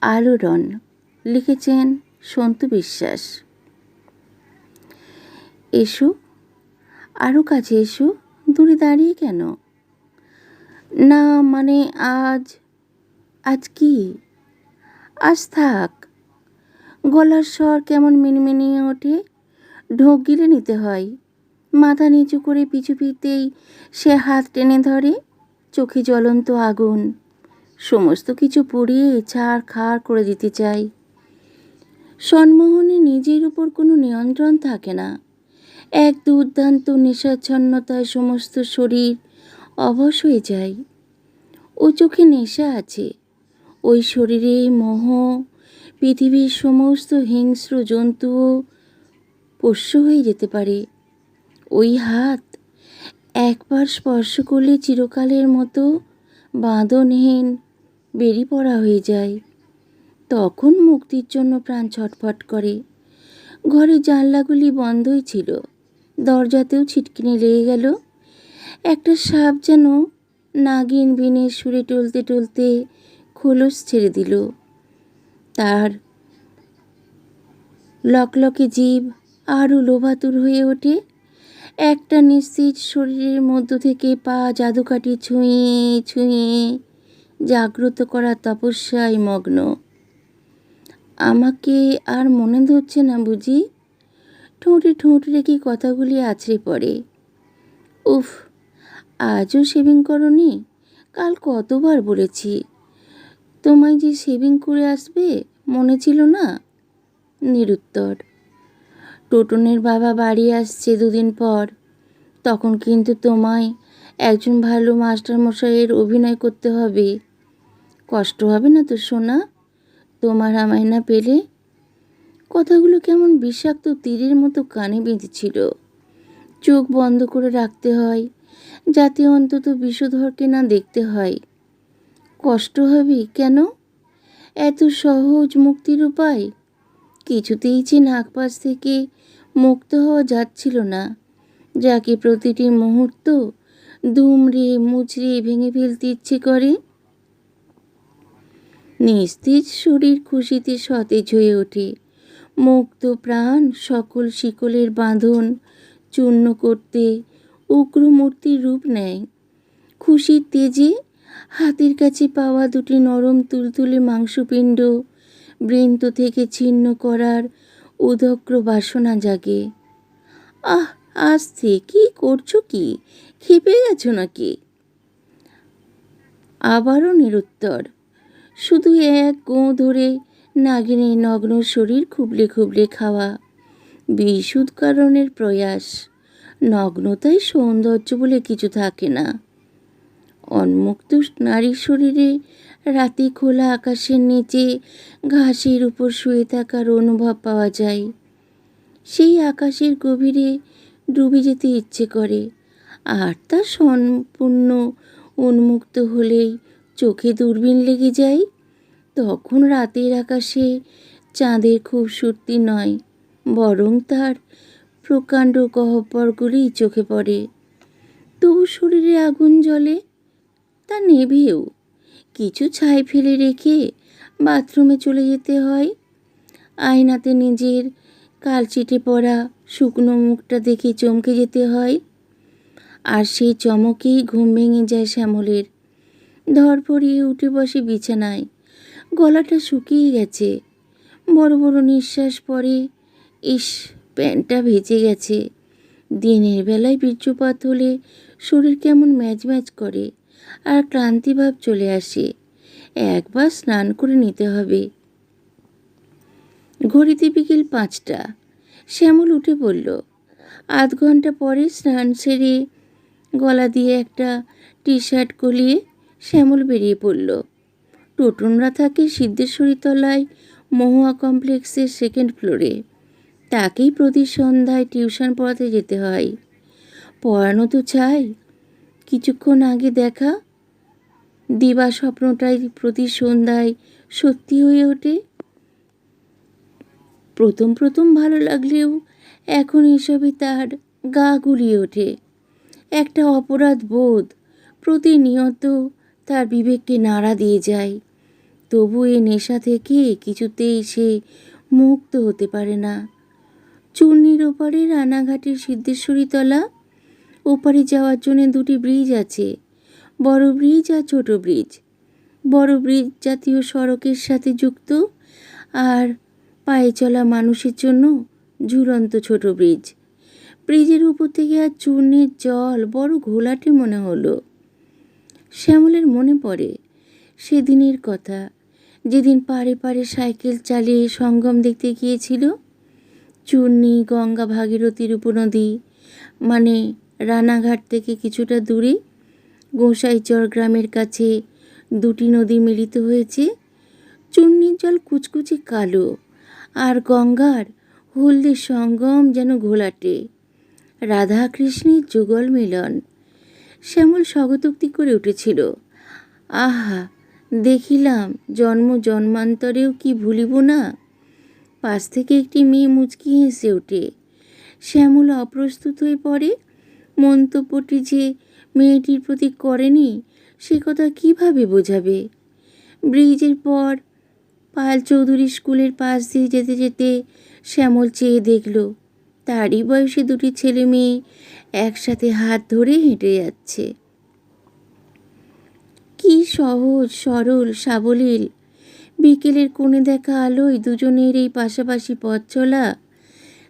আলোড়ন লিখেছেন সন্তু বিশ্বাস। এসো আরও কাছে এসো, দূরে দাঁড়িয়ে কেন? না মানে আজ আজ কি? আজ থাক, গলার স্বর কেমন মিনমিনিয়ে ওঠে, ঢোক গিলে নিতে হয়, মাথা নিচু করে পিছু ফিরতেই সে হাত টেনে ধরে, চোখে জ্বলন্ত আগুন। সমস্ত কিছু পুড়িয়ে ছাড় খাড় করে দিতে চাই। সন্মোহনে নিজের উপর কোনো নিয়ন্ত্রণ থাকে না। এক দুর্দান্ত নেশাচ্ছন্নতায় সমস্ত শরীর অবশ হয়ে যায়। ও চোখে নেশা আছে। ওই শরীরে মোহ, পৃথিবীর সমস্ত হিংস্র জন্তুও পোষ্য হয়ে যেতে পারে। ওই হাত একবার স্পর্শ করলে চিরকালের মতো বাঁধনহীন বেরিয়ে পড়া হয়ে যায়। তখন মুক্তির জন্য প্রাণ ছটফট করে। ঘরের জানলাগুলি বন্ধই ছিল। দরজাতেও ছিটকিনে লেগে গেল। একটা সাপ যেন নাগিন বিনের সুরে টলতে টলতে খোলস ছেড়ে দিল। তার লকলকে জীব আরও লোভাতুর হয়ে ওঠে। একটা নিশ্চিত শরীরের মধ্য থেকে পা জাদুকাঠি ছুঁয়ে ছুঁয়ে জাগ্রত করা তপস্যায় মগ্ন। আমাকে আর মনে ধরছে না বুঝি? ঠোঁটে ঠোঁট রেখে কথাগুলি আছড়ে পড়ে। উফ, আজও শেভিং করনি? কাল কতবার বলেছি। তোমায় যে শেভিং করে আসবে, মনে ছিল না? নিরুত্তর। টোটনের বাবা বাড়ি আসছে দুদিন পর। তখন কিন্তু তোমায় একজন ভালো মাস্টারমশাইয়ের অভিনয় করতে হবে। কষ্ট হবে না তো, সোনা? তোমার আমায় না পেলে? কথাগুলো কেমন বিষাক্ত তীরের মতো কানে বেঁধেছিল। চোখ বন্ধ করে রাখতে হয়, যাতে অন্তত বিষধরকে না দেখতে হয়। কষ্ট হবে কেন? এত সহজ মুক্তির উপায়? কিছুতেই যে নাগপাশ থেকে মুক্ত হওয়া যাচ্ছিল না। যাকে প্রতিটি মুহূর্ত দুমড়ে মুচড়ে ভেঙে ফেলতে ইচ্ছে করে। নিস্তেজ শরীর খুশিতে সতেজ হয়ে ওঠে। মুক্ত প্রাণ, সকল শিকলের বাঁধন চূর্ণ করতে উগ্রমূর্তির রূপ নেয়। খুশির তেজে হাতের কাছে পাওয়া দুটি নরম তুলতুলে মাংসপিণ্ড বৃন্ত থেকে ছিন্ন করার উদগ্র বাসনা জাগে। আহ আসতে কি করছ কি? খেপে গেছো নাকি? আবারও নিরুত্তর। শুধু এক গো ধরে নাগিনীর নগ্ন শরীর খুবলে খুবলে খাওয়া। বিশুদ্ধ কারণের প্রয়াস। নগ্নতায় সৌন্দর্য বলে কিছু থাকে না। অন্মুক্ত নারীর শরীরে রাতে খোলা আকাশের নিচে ঘাসের উপর শুয়ে থাকার অনুভব পাওয়া যায়। সেই আকাশের গভীরে ডুবে যেতে ইচ্ছে করে। আর তা সম্পূর্ণ উন্মুক্ত হলেই চোখে দূরবীন লেগে যায়। তখন রাতের আকাশে চাঁদের খুব খুবসূর্তি নয়, বরং তার প্রকাণ্ড গহ্বরগুলিই চোখে পড়ে। তবু শরীরে আগুন জ্বলে, তা নেভেও কিছু ছাই ফেলে রেখে বাথরুমে চলে যেতে হয়। আয়নাতে নিজের কালচিটে পড়া শুকনো মুখটা দেখে চমকে যেতে হয়। আর সেই চমকেই ঘুম ভেঙে যায় শ্যামলের। ধর পড়িয়ে উঠে বসে বিছানায়। গলাটা শুকিয়ে গেছে। বড় বড় নিঃশ্বাস পড়ে। ইস, প্যান্টটা ভেজে গেছে। দিনের বেলায় বীর্যপাত হলে শরীর কেমন ম্যাচ ম্যাচ করে। আর ক্লান্তিভাব চলে আসে। একবার স্নান করে নিতে হবে। ঘড়িতে বিকেল পাঁচটা। শ্যামল উঠে পড়ল আধ ঘণ্টা পরে স্নান সেরে গলা দিয়ে একটা টি শার্ট গলিয়ে শ্যামল বেরিয়ে পড়ল। টোটনরা থাকে সিদ্ধেশ্বরী তলায় মহুয়া কমপ্লেক্সের সেকেন্ড ফ্লোরে তাকেই প্রতি সন্ধ্যায় টিউশন পড়াতে যেতে হয়। পড়ানো তো চাই। কিছুক্ষণ আগে দেখা। দিবা স্বপ্নটাই প্রতি সন্ধ্যায় সত্যি হয়ে ওঠে। প্রথম প্রথম ভালো লাগলেও এখন এসবে তার গা গুলিয়ে ওঠে। একটা অপরাধ বোধ প্রতিনিয়ত তার বিবেককে নাড়া দিয়ে যায়। তবু এ নেশা থেকে কিছুতেই সে মুক্ত হতে পারে না। চূর্ণির ওপারে রানাঘাটের সিদ্ধেশ্বরী তলা, ওপারে যাওয়ার জন্য দুটি ব্রিজ আছে, বড় ব্রিজ আর ছোট ব্রিজ। বড় ব্রিজ জাতীয় সড়কের সাথে যুক্ত আর পায়ে চলা মানুষের জন্য ঝুলন্ত ছোট ব্রিজ। ব্রিজের উপর থেকে আর চূর্ণের জল বড় ঘোলাটে মনে হলো। শ্যামলের মনে পড়ে সেদিনের কথা। যেদিন পাড়ে পাড়ে সাইকেল চালিয়ে সঙ্গম দেখতে গিয়েছিল, চূর্ণি গঙ্গা ভাগীরথীর উপনদী মানে রানাঘাট থেকে কিছুটা দূরে গোসাইচর গ্রামের কাছে দুটি নদী মিলিত হয়েছে। চূর্ণির জল কুচকুচে কালো। আর গঙ্গার হলদে সঙ্গম যেন ঘোলাটে। রাধা কৃষ্ণের যুগল মিলন। শ্যামল স্বগতোক্তি করে উঠেছিল। আহা, দেখিলাম জন্ম জন্মান্তরেও কি ভুলিব না? পাশ থেকে একটি মেয়ে মুচকি হেসে ওঠে। শ্যামল অপ্রস্তুত হয়ে পড়ে। মন্তব্যটি যে মেয়েটির প্রতি করেনি, সে কথা কীভাবে বোঝাবে? ব্রিজের পর পাল চৌধুরী স্কুলের পাশ দিয়ে যেতে যেতে শ্যামল চেয়ে দেখল, তারই বয়সে দুটি ছেলে মেয়ে একসাথে হাত ধরে হেঁটে যাচ্ছে। কি সহজ, সরল, সাবলীল। বিকেলের কোণে দেখা আলোয় দুজনের এই পাশাপাশি পথ চলা,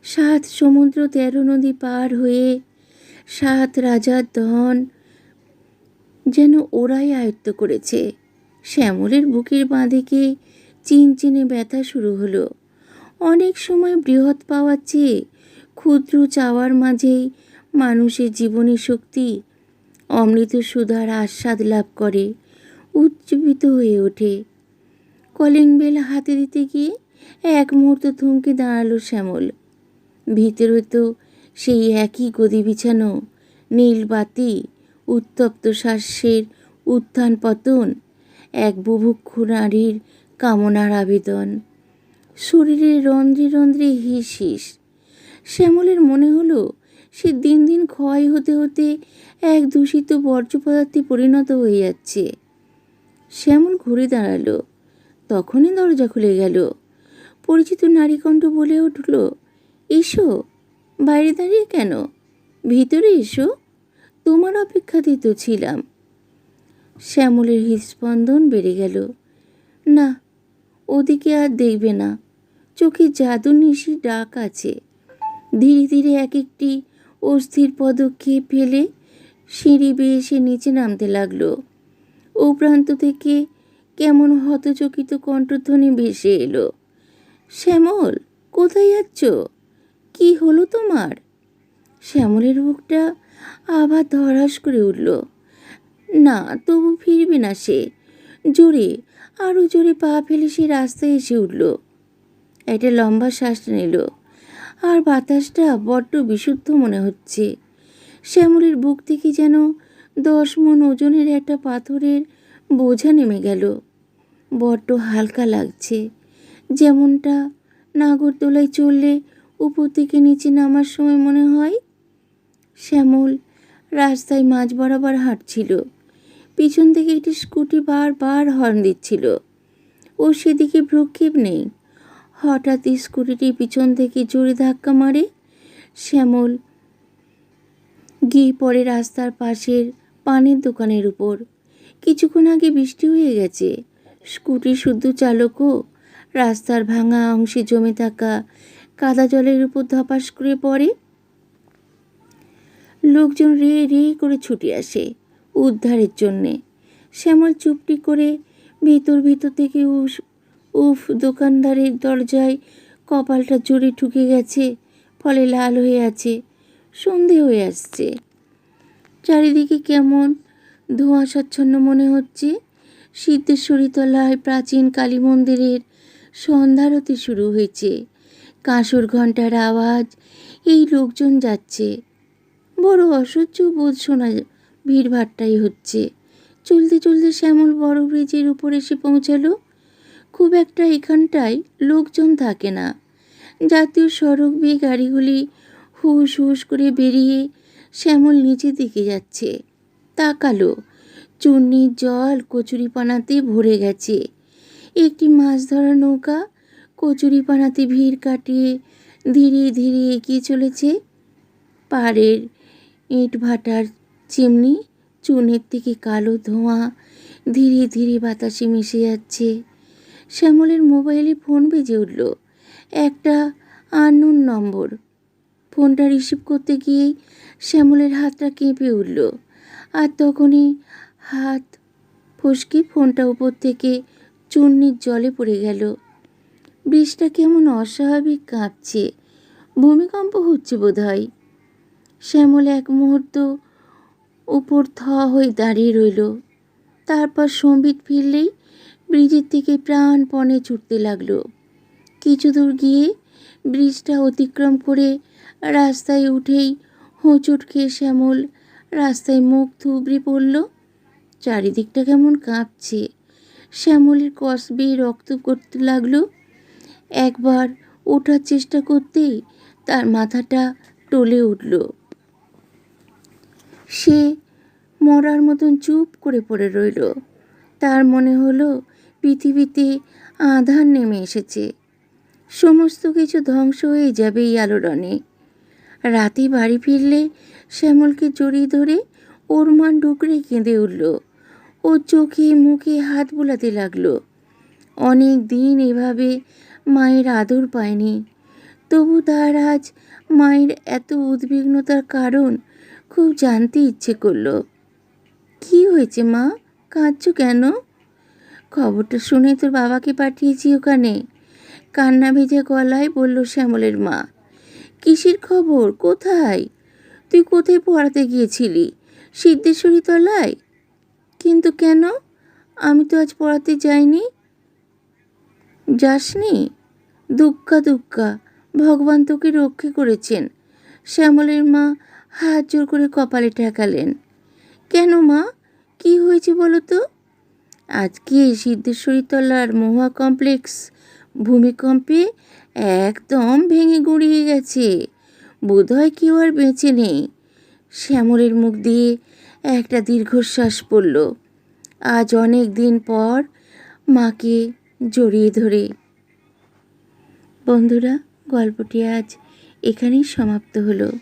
সাত সমুদ্র তেরো নদী পার হয়ে সাত রাজার ধন যেন ওরাই আয়ত্ত করেছে। শ্যামলের বুকের বাঁধেকে চিনচিনে ব্যথা শুরু হলো। অনেক সময় বৃহৎ পাওয়ার চেয়ে ক্ষুদ্র চাওয়ার মাঝেই মানুষের জীবনী শক্তি অমৃত সুধার আস্বাদ লাভ করে, উজ্জীবিত হয়ে ওঠে। কলিং বেল হাতে দিতে গিয়ে এক মুহূর্ত থমকে দাঁড়াল শ্যামল। ভিতরে তো সেই একই গদি বিছানো, নীল বাতি, উত্তপ্ত শ্বাসের উত্থান পতন, এক বুভুক্ষু নারীর কামনার আবেদন। শরীরে রন্ধ্রে রন্ধ্রে হিস শ্যামলের মনে হলো, সে দিন দিন ক্ষয় হতে হতে এক দূষিত বর্জ্য পদার্থে পরিণত হয়ে যাচ্ছে। শ্যামল ঘুরে দাঁড়াল। তখনই দরজা খুলে গেল। পরিচিত নারীকণ্ঠ বলে উঠল, এসো, বাইরে দাঁড়িয়ে কেন? ভিতরে এসো। তোমার অপেক্ষাতেই তো ছিলাম। শ্যামলের হৃদস্পন্দন বেড়ে গেল। না ওদিকে আর দেখবে না। চোখে জাদু নিশি ডাক আছে। ধীরে ধীরে এক একটি অস্থির পদক্ষেপ ফেলে সিঁড়ি বেয়ে সে নিচে নামতে লাগল। ও প্রান্ত থেকে কেমন হতচকিত কণ্ঠধ্বনি ভেসে এলো। শ্যামল, কোথায় যাচ্ছ? কি হলো তোমার? শ্যামলের বুকটা আবার ধরাস করে উঠল। না, তবু ফিরবে না সে। জোরে আরও জোরে পা ফেলে সে রাস্তায় এসে উঠল। একটা লম্বা শ্বাস নিল। আর বাতাসটা বড্ড বিশুদ্ধ মনে হচ্ছে। শ্যামলের বুক থেকে যেন দশ মন ওজনের একটা পাথরের বোঝা নেমে গেল। বড্ড হালকা লাগছে। যেমনটা নাগরদোলায় চললে উপর থেকে নিচে নামার সময় মনে হয়। শ্যামল রাস্তায় মাঝ বরাবর হাঁটছিল। পিছন থেকে একটি স্কুটি বারবার হর্ন দিচ্ছিল। ও সেদিকে ভ্রুক্ষেপ নেই। হঠাৎ স্কুটিটি পিছন থেকে জোরে ধাক্কা মারে। শ্যামল গিয়ে পড়ে রাস্তার পাশের পানের দোকানের উপর। কিছুক্ষণ আগে বৃষ্টি হয়ে গেছে। স্কুটি শুদ্ধ চালকও রাস্তার ভাঙা অংশে জমে থাকা কাদা জলের উপর ধপাস করে পড়ে। লোকজন রে রে করে ছুটে আসে। উদ্ধারের জন্যে। শ্যামল চুপটি করে ভিতর ভিতর থেকে উস উফ, দোকানদারের দরজায় কপালটা জোরে ঠুকে গেছে, ফলে লাল হয়ে আছে, সন্ধে হয়ে আসছে। চারিদিকে কেমন ধোঁয়াশাচ্ছন্ন মনে হচ্ছে। সিদ্ধেশ্বরী তলায় প্রাচীন কালী মন্দিরের সন্ধ্যারতি শুরু হয়েছে। কাঁসর ঘণ্টার আওয়াজ, এই লোকজন যাচ্ছে। বড় অসহ্য বোধ শোনা ভিড়ভাট্টাই হচ্ছে। চলতে চলতে শ্যামল বড় ব্রিজের উপর এসে পৌঁছালো। খুব একটা এখানটায় লোকজন থাকে না। জাতীয় সড়ক বেয়ে গাড়িগুলি হুস হুস করে বেরিয়ে শ্যামল নিচের দিকে যাচ্ছে। তাকালো। চূর্ণির জল কচুরিপানাতে ভরে গেছে। একটি মাছ ধরা নৌকা কচুরিপানাতে ভিড় কাটিয়ে ধীরে ধীরে এগিয়ে চলেছে। পাড়ের ইট ভাটার চিমনি, চুনের থেকে কালো ধোঁয়া, ধীরে ধীরে বাতাসে মিশে যাচ্ছে। শ্যামলের মোবাইলে ফোন বেজে উঠল। একটা আননোন নম্বর। ফোনটা রিসিভ করতে গিয়েই শ্যামলের হাতটা কেঁপে উঠল। আর তখনই হাত ফসকে ফোনটা উপর থেকে চূর্ণির জলে পড়ে গেল। বৃষ্টিটা কেমন অস্বাভাবিক কাঁপছে। ভূমিকম্প হচ্ছে বোধ হয় শ্যামল এক মুহূর্ত উপর থ হয়ে দাঁড়িয়ে রইল। তারপর সম্বিত ফিরলেই ব্রিজের থেকে প্রাণপণে ছুটতে লাগল। কিছু দূর গিয়ে ব্রিজটা অতিক্রম করে রাস্তায় উঠেই হোঁচট খেয়ে শ্যামল রাস্তায় মুখ থুবড়ে পড়ল। চারিদিকটা কেমন কাঁপছে। শ্যামলের কষ বেয়ে রক্ত করতে লাগল। একবার ওঠার চেষ্টা করতেই তার মাথাটা টলে উঠল। সে মরার মতন চুপ করে পড়ে রইল। তার মনে হলো পৃথিবীতে আধার নেমে এসেছে। সমস্ত কিছু ধ্বংস হয়ে যাবে এই আলোড়নে। রাতে বাড়ি ফিরলে শ্যামলকে জড়িয়ে ধরে ওর মান ডুকরে কেঁদে উঠল ও চোখে মুখে হাত বোলাতে লাগল। অনেক দিন এভাবে মায়ের আদর পায়নি। তবু তার আজ মায়ের এত উদ্বিগ্নতার কারণ খুব জানতে ইচ্ছে করল। কি হয়েছে মা? কাঁদছো কেন? খবরটা শুনে তোর বাবাকে পাঠিয়েছি ওখানে। কান্না ভেজে গলায় বলল শ্যামলের মা। কিসের খবর? কোথায়? তুই কোথায় পড়াতে গিয়েছিলি? সিদ্ধেশ্বরী তলায় কিন্তু কেন? আমি তো আজ পড়াতে যাইনি। যাসনি? দুক্কা দুক্কা। ভগবান তোকে রক্ষে করেছেন। শ্যামলের মা হাত জোর করে কপালে ঠেকালেন। কেন মা? কি হয়েছে বলো তো? আজকে সিদ্ধেশ্বরী তলার মহুয়া কমপ্লেক্স ভূমিকম্পে একদম ভেঙে গুঁড়িয়ে গেছে। বোধহয় কেউ আর বেঁচে নেই। শ্যামলের মুখ দিয়ে একটা দীর্ঘশ্বাস পড়ল। আজ অনেক দিন পর মাকে জড়িয়ে ধরে। বন্ধুরা, গল্পটি আজ এখানেই সমাপ্ত হলো।